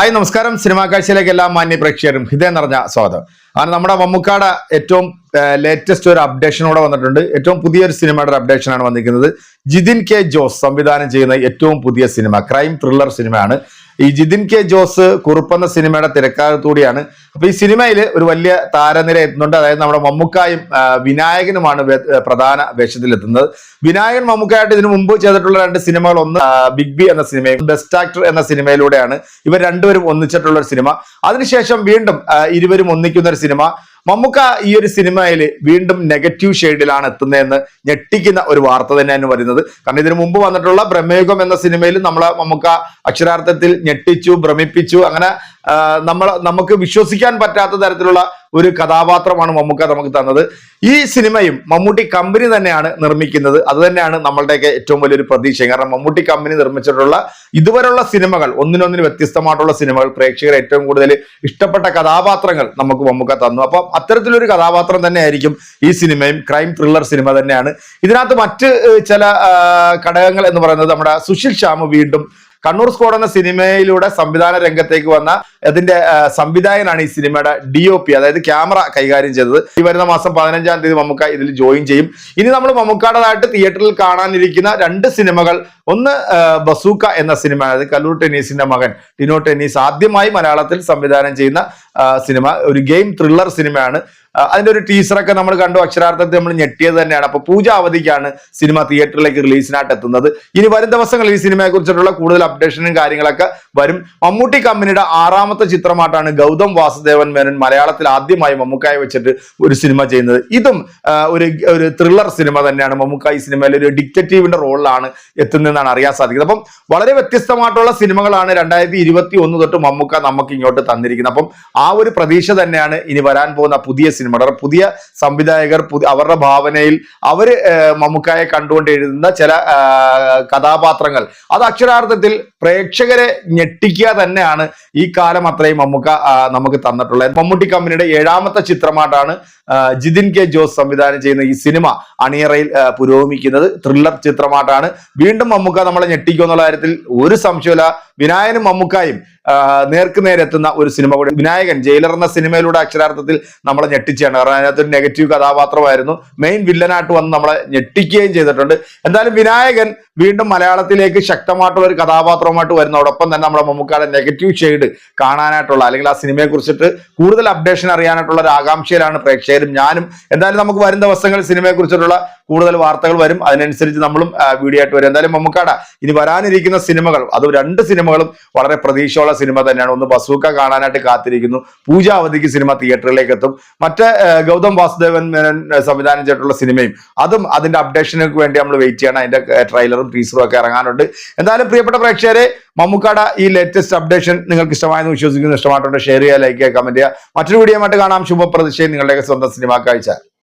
Hi നമസ്കാരം. Cinema കാഴ്ചയിലേക്ക് എല്ലാ മാന്യ പ്രേക്ഷകരും ഹൃദയം നിറഞ്ഞ സ്വാഗതം. കാരണം നമ്മുടെ മമ്മൂക്കാട് ഏറ്റവും ലേറ്റസ്റ്റ് ഒരു അപ്ഡേഷനോടെ വന്നിട്ടുണ്ട്. ഏറ്റവും പുതിയൊരു സിനിമയുടെ ഒരു അപ്ഡേഷനാണ് വന്നിരിക്കുന്നത്. ജിതിൻ കെ ജോസ് സംവിധാനം ചെയ്യുന്ന ഏറ്റവും പുതിയ സിനിമ ക്രൈം ത്രില്ലർ സിനിമയാണ്. ഈ ജിതിൻ കെ ജോസ് കുറുപ്പെന്ന സിനിമയുടെ തിരക്കാകത്തൂടിയാണ് അപ്പൊ ഈ സിനിമയിൽ ഒരു വലിയ താരനിര എത്തുന്നുണ്ട്. അതായത് നമ്മുടെ മമ്മൂക്കായും വിനായകനുമാണ് പ്രധാന വേഷത്തിലെത്തുന്നത്. വിനായകൻ മമ്മൂക്കായിട്ട് ഇതിനു മുമ്പ് ചെയ്തിട്ടുള്ള രണ്ട് സിനിമകൾ ഒന്ന് ബിഗ് ബി എന്ന സിനിമയും ബെസ്റ്റ് ആക്ടർ എന്ന സിനിമയിലൂടെയാണ് ഇവർ രണ്ടുപേരും ഒന്നിച്ചിട്ടുള്ള ഒരു സിനിമ. അതിനുശേഷം വീണ്ടും ഇരുവരും ഒന്നിക്കുന്ന ഒരു സിനിമ. മമ്മൂക്ക ഈ ഒരു സിനിമയിൽ വീണ്ടും നെഗറ്റീവ് ഷെയ്ഡിലാണ് എത്തുന്നതെന്ന് ഞെട്ടിക്കുന്ന ഒരു വാർത്ത തന്നെയാണ് വരുന്നത്. കാരണം ഇതിനു മുമ്പ് വന്നിട്ടുള്ള ബ്രഹ്മയുഗം എന്ന സിനിമയിൽ നമ്മളെ മമ്മൂക്ക അക്ഷരാർത്ഥത്തിൽ ഞെട്ടിച്ചു ഭ്രമിപ്പിച്ചു അങ്ങനെ നമ്മൾ നമുക്ക് വിശ്വസിക്കാൻ പറ്റാത്ത തരത്തിലുള്ള ഒരു കഥാപാത്രമാണ് മമ്മൂക്ക നമുക്ക് തന്നത്. ഈ സിനിമയും മമ്മൂട്ടി കമ്പനി തന്നെയാണ് നിർമ്മിക്കുന്നത്. അത് തന്നെയാണ് നമ്മളുടെയൊക്കെ ഏറ്റവും വലിയൊരു പ്രതീക്ഷ കാരണം മമ്മൂട്ടി കമ്പനി നിർമ്മിച്ചിട്ടുള്ള ഇതുവരെയുള്ള സിനിമകൾ ഒന്നിനൊന്നിന് വ്യത്യസ്തമായിട്ടുള്ള സിനിമകൾ പ്രേക്ഷകർ ഏറ്റവും കൂടുതൽ ഇഷ്ടപ്പെട്ട കഥാപാത്രങ്ങൾ നമുക്ക് മമ്മൂക്ക തന്നു. അപ്പം അത്തരത്തിലൊരു കഥാപാത്രം തന്നെയായിരിക്കും ഈ സിനിമയും ക്രൈം ത്രില്ലർ സിനിമ തന്നെയാണ്. ഇതിനകത്ത് മറ്റ് ചില ഘടകങ്ങൾ എന്ന് പറയുന്നത് നമ്മുടെ സുശീൽ ശ്യാമ് വീണ്ടും കണ്ണൂർ സ്ക്വാഡ് എന്ന സിനിമയിലൂടെ സംവിധാന രംഗത്തേക്ക് വന്ന അതിന്റെ സംവിധായകനാണ് ഈ സിനിമയുടെ ഡി ഒ പി അതായത് ക്യാമറ കൈകാര്യം ചെയ്തത്. ഈ വരുന്ന മാസം പതിനഞ്ചാം തീയതി മമ്മൂക്ക ഇതിൽ ജോയിൻ ചെയ്യും. ഇനി നമ്മൾ മമ്മൂക്കാടേതായിട്ട് തിയേറ്ററിൽ കാണാനിരിക്കുന്ന രണ്ട് സിനിമകൾ. ഒന്ന് ബസൂക്ക എന്ന സിനിമ അതായത് കല്ലൂർ ടെന്നീസിന്റെ മകൻ ടിനോ ടെന്നീസ് ആദ്യമായി മലയാളത്തിൽ സംവിധാനം ചെയ്യുന്ന സിനിമ. ഒരു ഗെയിം ത്രില്ലർ സിനിമയാണ്. അതിന്റെ ഒരു ടീസറൊക്കെ നമ്മൾ കണ്ടു. അക്ഷരാർത്ഥത്തിൽ നമ്മൾ ഞെട്ടിയത് തന്നെയാണ്. അപ്പൊ പൂജ അവധിക്കാണ് സിനിമ തിയേറ്ററിലേക്ക് റിലീസിനായിട്ട് എത്തുന്നത്. ഇനി വരും ദിവസങ്ങളിൽ ഈ സിനിമയെ കുറിച്ചിട്ടുള്ള കൂടുതൽ അപ്ഡേഷനും കാര്യങ്ങളൊക്കെ വരും. മമ്മൂട്ടി കമ്പനിയുടെ ആറാമത്തെ ചിത്രമായിട്ടാണ് ഗൗതം വാസുദേവൻ മേനൻ മലയാളത്തിൽ ആദ്യമായി മമ്മൂക്കായി വെച്ചിട്ട് ഒരു സിനിമ ചെയ്യുന്നത്. ഇതും ഒരു ഒരു ത്രില്ലർ സിനിമ തന്നെയാണ്. മമ്മൂക്ക സിനിമയിൽ ഒരു ഡിക്റ്റേറ്റീവിന്റെ റോളിലാണ് എത്തുന്നതെന്നാണ് അറിയാൻ സാധിക്കുന്നത്. അപ്പം വളരെ വ്യത്യസ്തമായിട്ടുള്ള സിനിമകളാണ് രണ്ടായിരത്തി ഇരുപത്തി ഒന്ന് തൊട്ട് മമ്മൂക്ക നമുക്ക് ഇങ്ങോട്ട് തന്നിരിക്കുന്നത്. അപ്പം ആ ഒരു പ്രതീക്ഷ തന്നെയാണ് ഇനി വരാൻ പോകുന്ന പുതിയ സിനിമ അവരുടെ പുതിയ സംവിധായകർ അവരുടെ ഭാവനയിൽ ഏഹ്, മമ്മൂക്കായെ കണ്ടുകൊണ്ട് എഴുതുന്ന ചില കഥാപാത്രങ്ങൾ. അത് അക്ഷരാർത്ഥത്തിൽ പ്രേക്ഷകരെ ഞെട്ടിക്കുക തന്നെയാണ് ഈ കാലം അത്രയും മമ്മൂക്ക നമുക്ക് തന്നിട്ടുള്ളത്. മമ്മൂട്ടി കമ്പനിയുടെ ഏഴാമത്തെ ചിത്രമായിട്ടാണ് ജിതിൻ കെ ജോസ് സംവിധാനം ചെയ്യുന്ന ഈ സിനിമ അണിയറയിൽ പുരോഗമിക്കുന്നത്. ത്രില്ലർ ചിത്രമായിട്ടാണ്. വീണ്ടും മമ്മൂക്ക നമ്മളെ ഞെട്ടിക്കുക എന്നുള്ള കാര്യത്തിൽ ഒരു സംശയമില്ല വിനായനും മമ്മൂക്കായും നേർക്കുനേരെത്തുന്ന ഒരു സിനിമ കൂടി. വിനായകൻ ജയിലർ എന്ന സിനിമയിലൂടെ അക്ഷരാർത്ഥത്തിൽ നമ്മളെ ഞെട്ടിച്ചാണ് കാരണം അതിനകത്ത് ഒരു നെഗറ്റീവ് കഥാപാത്രമായിരുന്നു. മെയിൻ വില്ലനായിട്ട് വന്ന് നമ്മളെ ഞെട്ടിക്കുകയും ചെയ്തിട്ടുണ്ട്. എന്തായാലും വിനായകൻ വീണ്ടും മലയാളത്തിലേക്ക് ശക്തമായിട്ടുള്ള ഒരു കഥാപാത്രമായിട്ട് വരുന്നതോടൊപ്പം തന്നെ നമ്മുടെ മമ്മൂക്കാടെ നെഗറ്റീവ് ഷെയ്ഡ് കാണാനായിട്ടുള്ള അല്ലെങ്കിൽ ആ സിനിമയെ കുറിച്ചിട്ട് കൂടുതൽ അപ്ഡേഷൻ അറിയാനായിട്ടുള്ള ഒരു ആകാംക്ഷയിലാണ് പ്രേക്ഷകരും ഞാനും. എന്തായാലും നമുക്ക് വരും ദിവസങ്ങളിൽ സിനിമയെ കുറിച്ചിട്ടുള്ള കൂടുതൽ വാർത്തകൾ വരും. അതിനനുസരിച്ച് നമ്മളും വീഡിയോ ആയിട്ട് വരും. എന്തായാലും മമ്മൂക്കാട ഇനി വരാനിരിക്കുന്ന സിനിമകൾ അത് രണ്ട് സിനിമകളും വളരെ പ്രതീക്ഷയുള്ള സിനിമ തന്നെയാണ്. ഒന്ന് ബസൂക്ക കാണാനായിട്ട് കാത്തിരിക്കുന്നു. പൂജാവധിക്ക് സിനിമ തിയേറ്ററിലേക്ക് എത്തും മറ്റേ ഗൗതം വാസുദേവൻ മേനോൻ സംവിധാനം ചെയ്തിട്ടുള്ള സിനിമയും അതും അതിന്റെ അപ്ഡേഷനൊക്കെ വേണ്ടി നമ്മൾ വെയിറ്റ് ചെയ്യണം. അതിന്റെ ട്രെയിലറും ടീസറും ഒക്കെ ഇറങ്ങാനുണ്ട്. എന്തായാലും പ്രിയപ്പെട്ട പ്രേക്ഷകരെ മമ്മൂക്കാട ഈ ലേറ്റസ്റ്റ് അപ്ഡേഷൻ നിങ്ങൾക്ക് ഇഷ്ടമായെന്ന് വിശ്വസിക്കുന്നു. ഇഷ്ടമായിട്ടുണ്ട് ഷെയർ ചെയ്യുക ലൈക്ക് ചെയ്യുക കമന്റ് ചെയ്യുക. മറ്റൊരു വീഡിയോ ആയിട്ട് കാണാം. ശുഭപ്രതിഷ്ഠയും നിങ്ങളുടെയൊക്കെ സ്വന്തം സിനിമ കാഴ്ച.